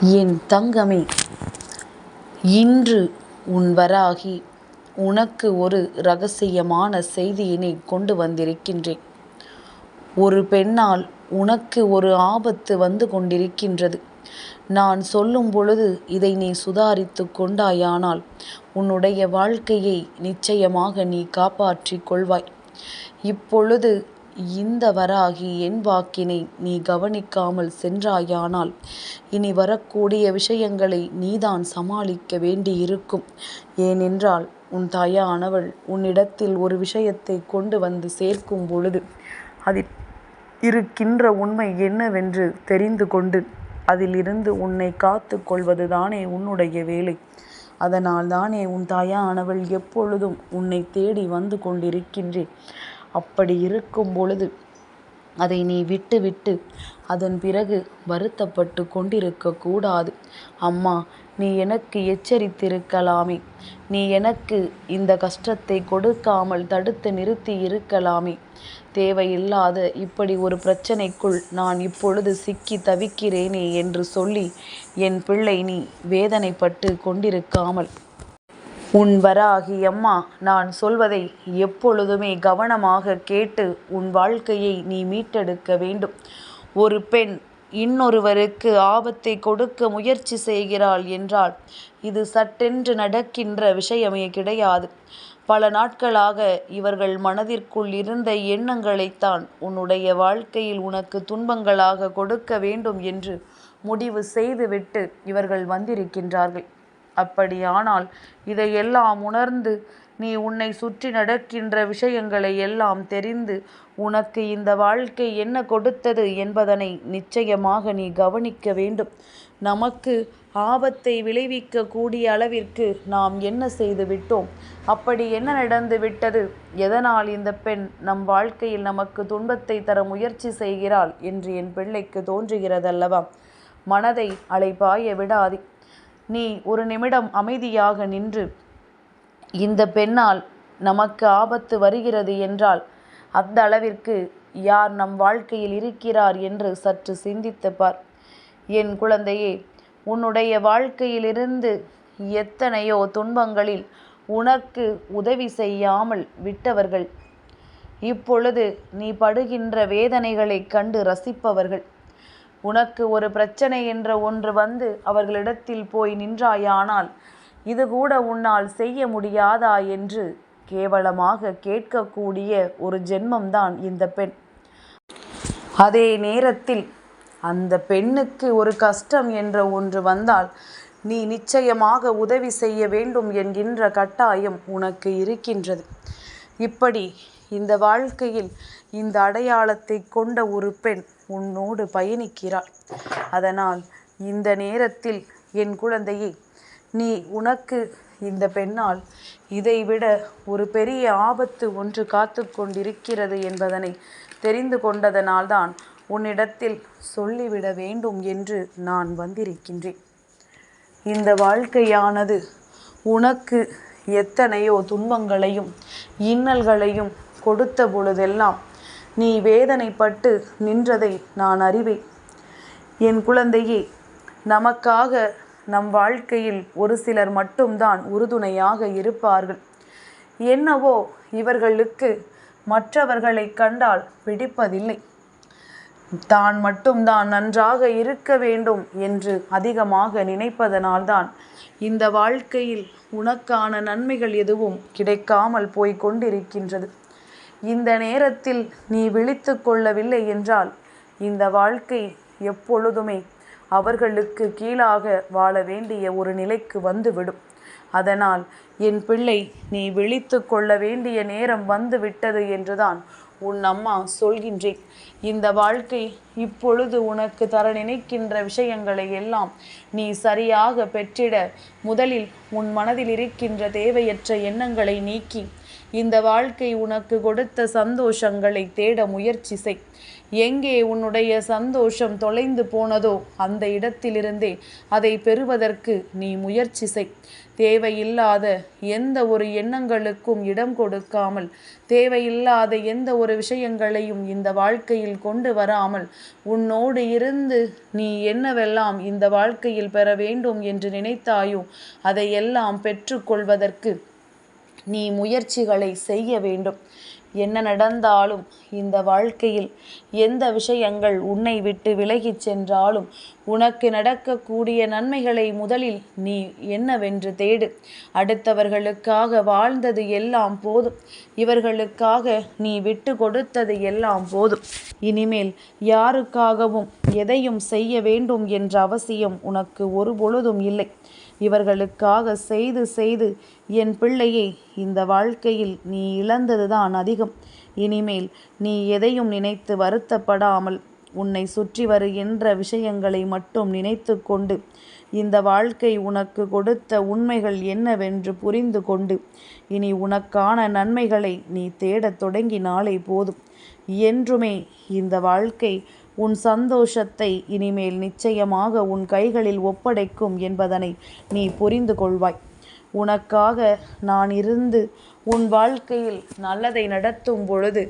என் தங்கமே இன்று உன் வராகி உனக்கு ஒரு ரகசியமான செய்தியினை கொண்டு வந்திருக்கின்றேன். ஒரு பெண்ணால் உனக்கு ஒரு ஆபத்து வந்து கொண்டிருக்கின்றது. நான் சொல்லும் பொழுது இதை நீ சுதாரித்து கொண்டாயானால் உன்னுடைய வாழ்க்கையை நிச்சயமாக நீ காப்பாற்றிக் கொள்வாய். இப்பொழுது இந்த வராகி என் வாக்கினை நீ கவனிக்காமல் சென்றாயானால் இனி வரக்கூடிய விஷயங்களை நீதான் சமாளிக்க வேண்டியிருக்கும். ஏனென்றால் உன் தாயானவள் உன்னிடத்தில் ஒரு விஷயத்தை கொண்டு வந்து சேர்க்கும் பொழுது அதில் இருக்கின்ற உண்மை என்னவென்று தெரிந்து கொண்டு அதிலிருந்து உன்னை காத்து கொள்வதுதானே உன்னுடைய வேலை. அதனால் தானே உன் தாயானவள் எப்பொழுதும் உன்னை தேடி வந்து கொண்டிருக்கின்றேன் அப்படி இருக்கும் பொழுது அதை நீ விட்டுவிட்டு அதன் பிறகு வருத்தப்பட்டு கொண்டிருக்க கூடாது. அம்மா நீ எனக்கு எச்சரித்திருக்கலாமே. நீ எனக்கு இந்த கஷ்டத்தை கொடுக்காமல் தடுத்து நிறுத்தி இருக்கலாமே. தேவையில்லாத இப்படி ஒரு பிரச்சனைக்குள் நான் இப்பொழுது சிக்கி தவிக்கிறேனே என்று சொல்லி என் பிள்ளை நீ வேதனைப்பட்டு கொண்டிருக்காமல் உன் வராகி அம்மா நான் சொல்வதை எப்பொழுதுமே கவனமாக கேட்டு உன் வாழ்க்கையை நீ மீட்டெடுக்க வேண்டும். ஒரு பெண் இன்னொருவருக்கு ஆபத்தை கொடுக்க முயற்சி செய்கிறாள் என்றால் இது சட்டென்று நடக்கின்ற விஷயமே கிடையாது. பல நாட்களாக இவர்கள் மனதிற்குள் இருந்த எண்ணங்களைத்தான் உன்னுடைய வாழ்க்கையில் உனக்கு துன்பங்களாக கொடுக்க வேண்டும் என்று முடிவு செய்துவிட்டு இவர்கள் வந்திருக்கின்றார்கள். அப்படியானால் இதையெல்லாம் உணர்ந்து நீ உன்னை சுற்றி நடக்கின்ற விஷயங்களை எல்லாம் தெரிந்து உனக்கு இந்த வாழ்க்கை என்ன கொடுத்தது என்பதனை நிச்சயமாக நீ கவனிக்க வேண்டும். நமக்கு ஆபத்தை விளைவிக்க கூடிய அளவிற்கு நாம் என்ன செய்து விட்டோம்? அப்படி என்ன நடந்து விட்டது? எதனால் இந்த பெண் நம் வாழ்க்கையில் நமக்கு துன்பத்தை தர முயற்சி செய்கிறாள் என்று என் பிள்ளைக்கு தோன்றுகிறதல்லவா? மனதை அலைபாய விடாதே. நீ ஒரு நிமிடம் அமைதியாக நின்று இந்த பெண்ணால் நமக்கு ஆபத்து வருகிறது என்றால் அந்த அளவிற்கு யார் நம் வாழ்க்கையில் இருக்கிறார் என்று சற்று சிந்தித்து பார். என் குழந்தையே உன்னுடைய வாழ்க்கையிலிருந்து எத்தனையோ துன்பங்களில் உனக்கு உதவி செய்யாமல் விட்டவர்கள். இப்பொழுது நீ படுகின்ற வேதனைகளை கண்டு ரசிப்பவர்கள். உனக்கு ஒரு பிரச்சனை என்ற ஒன்று வந்து அவர்களிடத்தில் போய் நின்றாயானால் இது கூட உன்னால் செய்ய முடியாதா என்று கேவலமாக கேட்கக்கூடிய ஒரு ஜென்மம்தான் இந்த பெண். அதே நேரத்தில் அந்த பெண்ணுக்கு ஒரு கஷ்டம் என்ற ஒன்று வந்தால் நீ நிச்சயமாக உதவி செய்ய வேண்டும் என்கின்ற கட்டாயம் உனக்கு இருக்கின்றது. இப்படி இந்த வாழ்க்கையில் இந்த அடையாளத்தை கொண்ட ஒரு பெண் உன்னோடு பயணிக்கிறாள். அதனால் இந்த நேரத்தில் என் குழந்தையை நீ உனக்கு இந்த பெண்ணால் இதைவிட ஒரு பெரிய ஆபத்து ஒன்று காத்து கொண்டிருக்கிறது என்பதனை தெரிந்து கொண்டதனால்தான் உன்னிடத்தில் சொல்லிவிட வேண்டும் என்று நான் வந்திருக்கின்றேன். இந்த வாழ்க்கையானது உனக்கு எத்தனையோ துன்பங்களையும் இன்னல்களையும் கொடுத்த பொழுதெல்லாம் நீ வேதனைப்பட்டு நின்றதை நான் அறிவேன். என் குழந்தையே நமக்காக நம் வாழ்க்கையில் ஒரு சிலர் மட்டும்தான் உறுதுணையாக இருப்பார்கள். என்னவோ இவர்களுக்கு மற்றவர்களை கண்டால் பிடிப்பதில்லை. தான் மட்டும்தான் நன்றாக இருக்க வேண்டும் என்று அதிகமாக நினைப்பதனால்தான் இந்த வாழ்க்கையில் உனக்கான நன்மைகள் எதுவும் கிடைக்காமல் போய் கொண்டிருக்கின்றது. இந்த நேரத்தில் நீ விழித்து கொள்ளவில்லை என்றால் இந்த வாழ்க்கை எப்பொழுதுமே அவர்களுக்கு கீழாக வாழ வேண்டிய ஒரு நிலைக்கு வந்துவிடும். அதனால் என் பிள்ளை நீ விழித்து கொள்ள வேண்டிய நேரம் வந்து விட்டது என்றுதான் உன் அம்மா சொல்கின்றேன். இந்த வாழ்க்கை இப்பொழுது உனக்கு தர நினைக்கின்ற விஷயங்களை எல்லாம் நீ சரியாக பெற்றிட முதலில் உன் மனதில் இருக்கின்ற தேவையற்ற எண்ணங்களை நீக்கி இந்த வாழ்க்கை உனக்கு கொடுத்த சந்தோஷங்களை தேட முயற்சி செய். எங்கே உன்னுடைய சந்தோஷம் தொலைந்து போனதோ அந்த இடத்திலிருந்தே அதை பெறுவதற்கு நீ முயற்சி செய். தேவையில்லாத எந்த ஒரு எண்ணங்களுக்கும் இடம் கொடுக்காமல் தேவையில்லாத எந்த ஒரு விஷயங்களையும் இந்த வாழ்க்கையில் கொண்டு வராமல் உன்னோடு இருந்து நீ என்னவெல்லாம் இந்த வாழ்க்கையில் பெற வேண்டும் என்று நினைத்தாயோ அதையெல்லாம் பெற்றுக்கொள்வதற்கு நீ முயற்சிகளை செய்ய வேண்டும். என்ன நடந்தாலும் இந்த வாழ்க்கையில் எந்த விஷயங்கள் உன்னை விட்டு விலகிச் சென்றாலும் உனக்கு நடக்கக்கூடிய நன்மைகளை முதலில் நீ என்னவென்று தேடு. அடுத்தவர்களுக்காக வாழ்ந்தது எல்லாம் போதும். இவர்களுக்காக நீ விட்டு கொடுத்தது எல்லாம் போதும். இனிமேல் யாருக்காகவும் எதையும் செய்ய வேண்டும் என்ற அவசியம் உனக்கு ஒரு பொழுதும் இல்லை. இவர்களுக்காக செய்து செய்து என் பிள்ளையை இந்த வாழ்க்கையில் நீ இழந்ததுதான் அதிகம். இனிமேல் நீ எதையும் நினைத்து வருத்தப்படாமல் உன்னை சுற்றி வருகின்ற விஷயங்களை மட்டும் நினைத்து கொண்டு இந்த வாழ்க்கை உனக்கு கொடுத்த உண்மைகள் என்னவென்று புரிந்து கொண்டு இனி உனக்கான நன்மைகளை நீ தேடத் தொடங்கினாலே போதும். என்றுமே இந்த வாழ்க்கை உன் சந்தோஷத்தை இனிமேல் நிச்சயமாக உன் கைகளில் ஒப்படைக்கும் என்பதனை நீ புரிந்து கொள்வாய். உனக்காக நான் இருந்து உன் வாழ்க்கையில் நல்லதை நடத்தும் பொழுது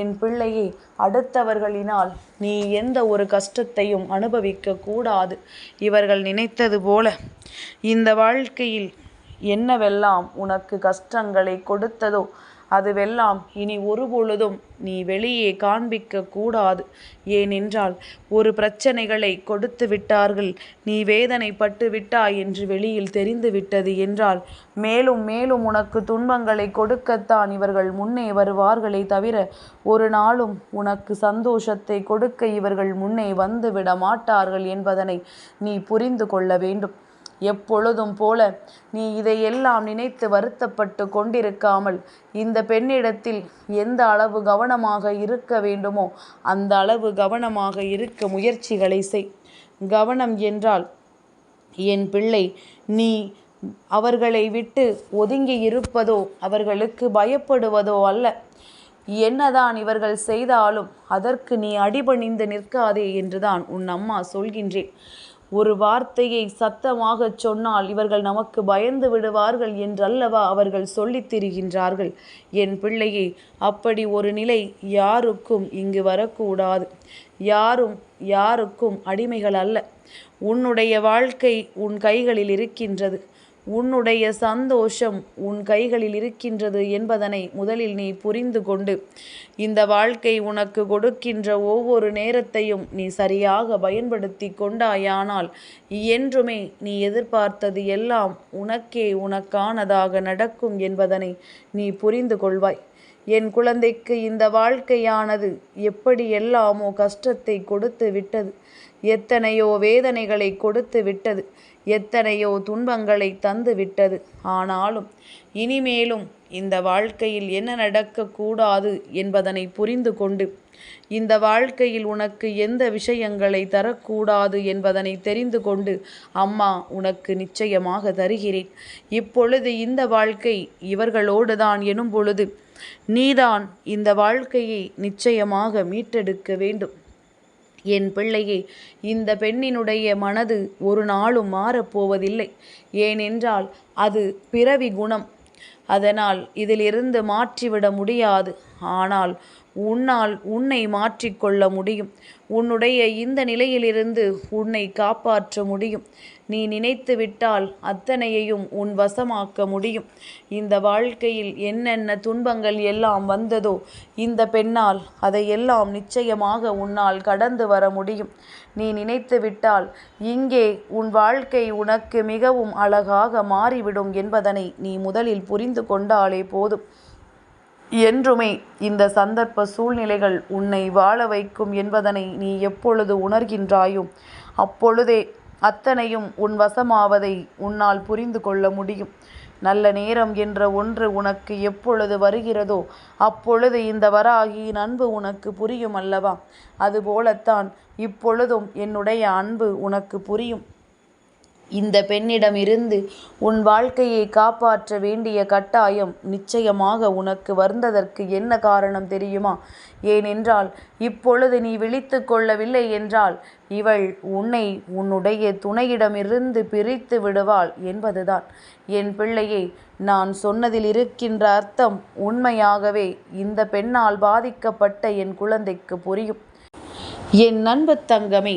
என் பிள்ளையை அடுத்தவர்களினால் நீ எந்த ஒரு கஷ்டத்தையும் அனுபவிக்க கூடாது. இவர்கள் நினைத்தது போல இந்த வாழ்க்கையில் என்னவெல்லாம் உனக்கு கஷ்டங்களை கொடுத்ததோ அதுவெல்லாம் இனி ஒரு பொழுதும் நீ வெளியே காண்பிக்க கூடாது. ஏனென்றால் ஒரு பிரச்சனைகளை கொடுத்து விட்டார்கள். நீ வேதனைப்பட்டு விட்டாய் என்று வெளியில் தெரிந்து விட்டது என்றால் மேலும் மேலும் உனக்கு துன்பங்களை கொடுக்கத்தான் இவர்கள் முன்னே வருவார்களே தவிர ஒரு நாளும் உனக்கு சந்தோஷத்தை கொடுக்க இவர்கள் முன்னே வந்து விட மாட்டார்கள் என்பதனை நீ புரிந்து கொள்ள வேண்டும். எப்பொழுதும் போல நீ இதையெல்லாம் நினைத்து வருத்தப்பட்டு கொண்டிருக்காமல் இந்த பெண்ணிடத்தில் எந்த அளவு கவனமாக இருக்க வேண்டுமோ அந்த அளவு கவனமாக இருக்க முயற்சிகளை செய். கவனம் என்றால் என் பிள்ளை நீ அவர்களை விட்டு ஒதுங்கி இருப்பதோ அவர்களுக்கு பயப்படுவதோ அல்ல. என்னதான் இவர்கள் செய்தாலும் அதற்கு நீ அடிபணிந்து நிற்காதே என்றுதான் உன் அம்மா சொல்கின்றேன். ஒரு வார்த்தையை சத்தமாகச் சொன்னால் இவர்கள் நமக்கு பயந்து விடுவார்கள் என்றல்லவா அவர்கள் சொல்லித் திரிகின்றார்கள். என் பிள்ளையே அப்படி ஒரு நிலை யாருக்கும் இங்கு வரக்கூடாது. யாரும் யாருக்கும் அடிமைகள் அல்ல. உன்னுடைய வாழ்க்கை உன் கைகளில் இருக்கின்றது. உன்னுடைய சந்தோஷம் உன் கைகளில் இருக்கின்றது என்பதனை முதலில் நீ புரிந்து கொண்டு இந்த வாழ்க்கை உனக்கு கொடுக்கின்ற ஒவ்வொரு நேரத்தையும் நீ சரியாக பயன்படுத்தி கொண்டாயானால் என்றுமே நீ எதிர்பார்த்தது எல்லாம் உனக்கே உனக்கானதாக நடக்கும் என்பதனை நீ புரிந்து கொள்வாய். என் குழந்தைக்கு இந்த வாழ்க்கையானது எப்படி எல்லாமோ கஷ்டத்தை கொடுத்து விட்டது. எத்தனையோ வேதனைகளை கொடுத்து விட்டது. எத்தனையோ துன்பங்களை தந்து விட்டது. ஆனாலும் இனிமேலும் இந்த வாழ்க்கையில் என்ன நடக்கக்கூடாது என்பதனை புரிந்து கொண்டு இந்த வாழ்க்கையில் உனக்கு எந்த விஷயங்களை தரக்கூடாது என்பதனை தெரிந்து கொண்டு அம்மா உனக்கு நிச்சயமாக தருகிறேன். இப்பொழுது இந்த வாழ்க்கை இவர்களோடு தான் எனும் பொழுது நீதான் இந்த வாழ்க்கையை நிச்சயமாக மீட்டெடுக்க வேண்டும். என் பிள்ளையே இந்த பெண்ணினுடைய மனது ஒரு நாளும் மாறப்போவதில்லை. ஏனென்றால் அது பிறவி குணம். அதனால் இதிலிருந்து மாற்றிவிட முடியாது. ஆனால் உன்னால் உன்னை மாற்றிக்கொள்ள முடியும். உன்னுடைய இந்த நிலையிலிருந்து உன்னை காப்பாற்ற முடியும். நீ நினைத்து விட்டால் அத்தனையையும் உன் வசமாக்க முடியும். இந்த வாழ்க்கையில் என்னென்ன துன்பங்கள் எல்லாம் வந்ததோ இந்த பெண்ணால் அதையெல்லாம் நிச்சயமாக உன்னால் கடந்து வர முடியும். நீ நினைத்து விட்டால் இங்கே உன் வாழ்க்கை உனக்கு மிகவும் அழகாக மாறிவிடும் என்பதனை நீ முதலில் புரிந்து கொண்டாலே போதும். என்றுமே இந்த சந்தர்ப்ப சூழ்நிலைகள் உன்னை வாழ வைக்கும் என்பதனை நீ எப்பொழுது உணர்கின்றாயோ அப்பொழுதே அத்தனையும் உன் வசமாவதை உன்னால் புரிந்து கொள்ள முடியும். நல்ல நேரம் என்ற ஒன்று உனக்கு எப்பொழுது வருகிறதோ அப்பொழுது இந்த வராகியின் அன்பு உனக்கு புரியும் அல்லவா? அதுபோலத்தான் இப்பொழுதும் என்னுடைய அன்பு உனக்கு புரியும். இந்த பெண்ணிடமிருந்து உன் வாழ்க்கையை காப்பாற்ற வேண்டிய கட்டாயம் நிச்சயமாக உனக்கு வந்ததற்கு என்ன காரணம் தெரியுமா? ஏனென்றால் இப்பொழுது நீ விழித்து கொள்ளவில்லை என்றால் இவள் உன்னை உன்னுடைய துணையிடமிருந்து பிரித்து விடுவாள் என்பதுதான். என் பிள்ளையே நான் சொன்னதில் இருக்கின்ற அர்த்தம் உண்மையாகவே இந்த பெண்ணால் பாதிக்கப்பட்ட என் குழந்தைக்கு புரியும். என் நண்பு தங்கமே